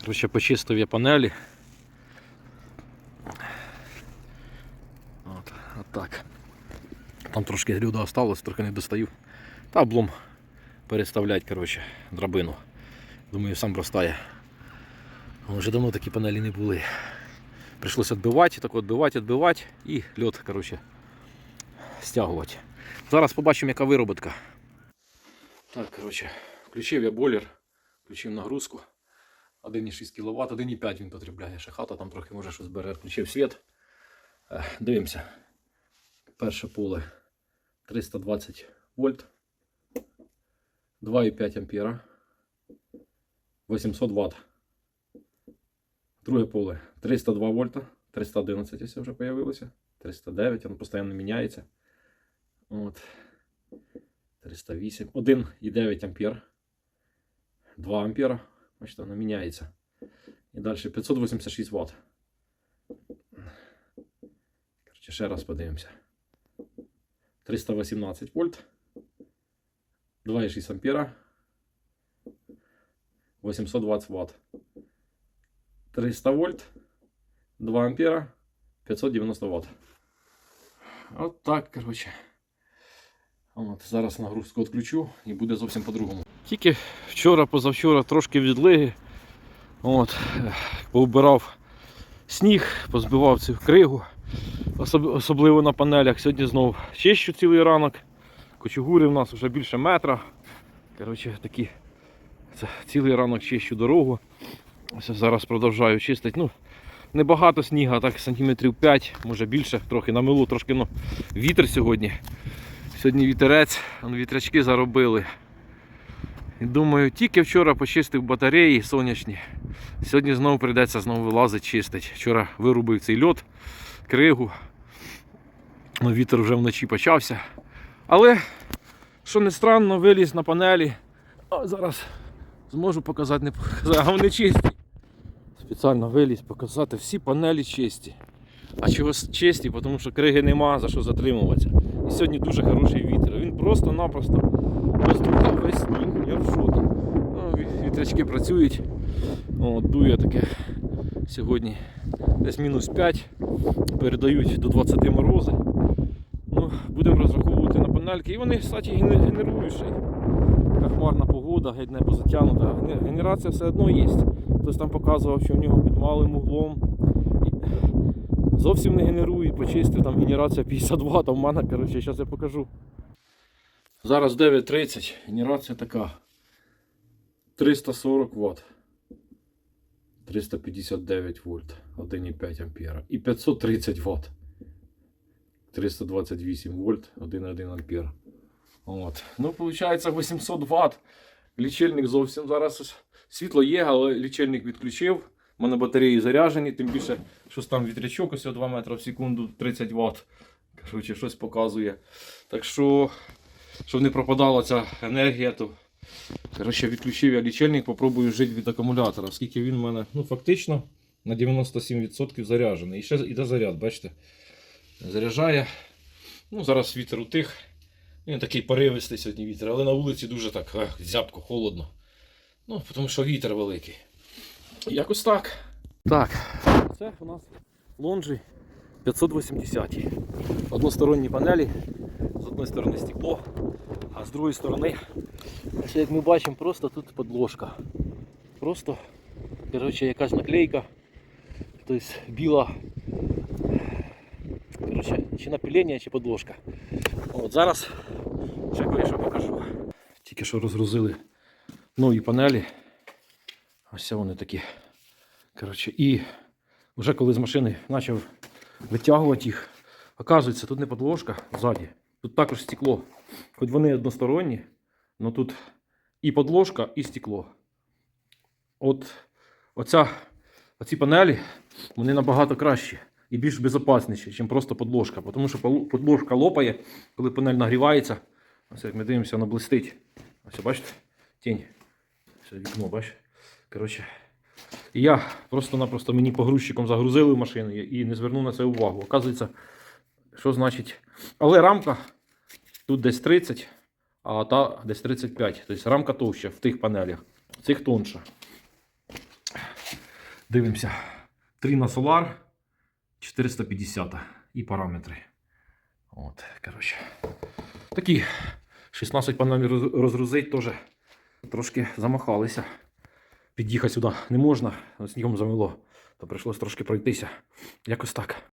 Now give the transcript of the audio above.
Коротше, почистив я панелі. От, от так. Там трошки грюда осталось, трохи не достаю. Та облом переставлять, коротше, драбину. Думаю, сам простає. Вже давно такі панелі не були. Прийшлося відбивати, так відбивати, відбивати і льот, коротше, стягувати. Зараз побачимо, яка вироботка. Так, коротше, включив я бойлер, включив нагрузку. 1,6 кВт, 1,5 він потребляє. Ще хата там трохи може щось бере. Включив світ. Е, Дивимося. Перше поле 320 вольт. 2,5 ампера. 800 Вт. Друге поле 302 вольта. 311 ось вже появилося. 309, воно постійно міняється. От. 308. 1,9 ампер. 2 ампера. Бачите, воно міняється. І далі 586 Вт. Короче, ще раз подивимося. 318 вольт. 2,6 ампера. 820 Вт. 300 вольт. 2 ампера. 590 Вт. От так, коротше. От, зараз нагрузку відключу і буде зовсім по-другому. Тільки вчора, позавчора трошки відлиги. От, повбирав сніг, позбивав цю кригу, особливо на панелях. Сьогодні знов чищу цілий ранок. Кочугури в нас вже більше метра. Коротше, такі це, цілий ранок чищу дорогу. Ось зараз продовжую чистити. Ну, небагато сніга, так сантиметрів 5, може більше, трохи намилу, трошки ну, вітер сьогодні. Сьогодні вітерець, вітрячки заробили. І думаю, тільки вчора почистив батареї сонячні. Сьогодні знову прийдеться знову вилазити чистити. Вчора вирубив цей льот, кригу. Ну, Вітер вже вночі почався. Але, що не странно, виліз на панелі. А зараз зможу показати, не показати, а вони чисті. Спеціально виліз показати, всі панелі чисті. А чого чисті? Тому що криги нема за що затримуватися. І сьогодні дуже хороший вітер. Він просто-напросто роздував весь сніг. Я в шокі. Ну, вітрячки працюють. О, дує таке сьогодні десь мінус 5. Передають до 20 морози. Ну, будемо розраховувати на панельки. І вони, кстати, ген- генерують. Така хмарна погода, геть небо затягнута. Генерація все одно є. Хтось там показував, що в нього під малим углом. Зовсім не генерують, почистив, там генерація 52, там в мене, коротше, зараз я покажу. Зараз 9.30, генерація така. 340 Вт. 359 вольт, 1,5 ампера. І 530 Вт. 328 вольт, 1,1 ампер. От. Ну, виходить, 800 Вт. Лічильник зовсім зараз світло є, але лічильник відключив. У мене батареї заряджені, тим більше, щось там вітрячок, ось 2 метри в секунду 30 Вт. Коротше, щось показує. Так що, щоб не пропадала ця енергія, то коротше, відключив я лічильник, попробую жити від акумулятора, оскільки він в мене ну, фактично на 97% заряджений. І ще іде заряд, бачите? Заряджає. Ну, зараз вітер утих. Він такий поривистий сьогодні вітер, але на вулиці дуже так зябко, холодно. Ну, тому що вітер великий. Якось так. Так, це у нас лонжі 580. Односторонні панелі. З одної сторони стекло, а з другої сторони, ось як ми бачимо, просто тут подложка. Просто коротше, якась наклейка. Тобто біла. Коротше, чи напилення, чи подложка. От зараз ще кое-що покажу. Тільки що розгрузили нові панелі. Ось вони такі. Коротше, і вже коли з машини почав витягувати їх, оказується, тут не подложка ззаді, тут також стекло. Хоч вони односторонні, але тут і подложка, і стекло. От оця, оці панелі вони набагато кращі і більш безпечніші, ніж просто подложка. Тому що подложка лопає, коли панель нагрівається. Ось як ми дивимося, вона блистить. Ось бачите? Тінь. Ось вікно, бачите? Коротше. Я просто-напросто мені погрузчиком загрузили в машину і не звернув на це увагу. Оказується, що значить. Але рамка тут десь 30, а та десь 35. Тобто рамка товща в тих панелях, цих тонша. Дивимося. 3 на Solar 450 і параметри. От, коротше. Такі 16 панелей розгрузить теж трошки замахалися. Під'їхати сюди не можна, снігом замело, то прийшлось трошки пройтися. Якось так.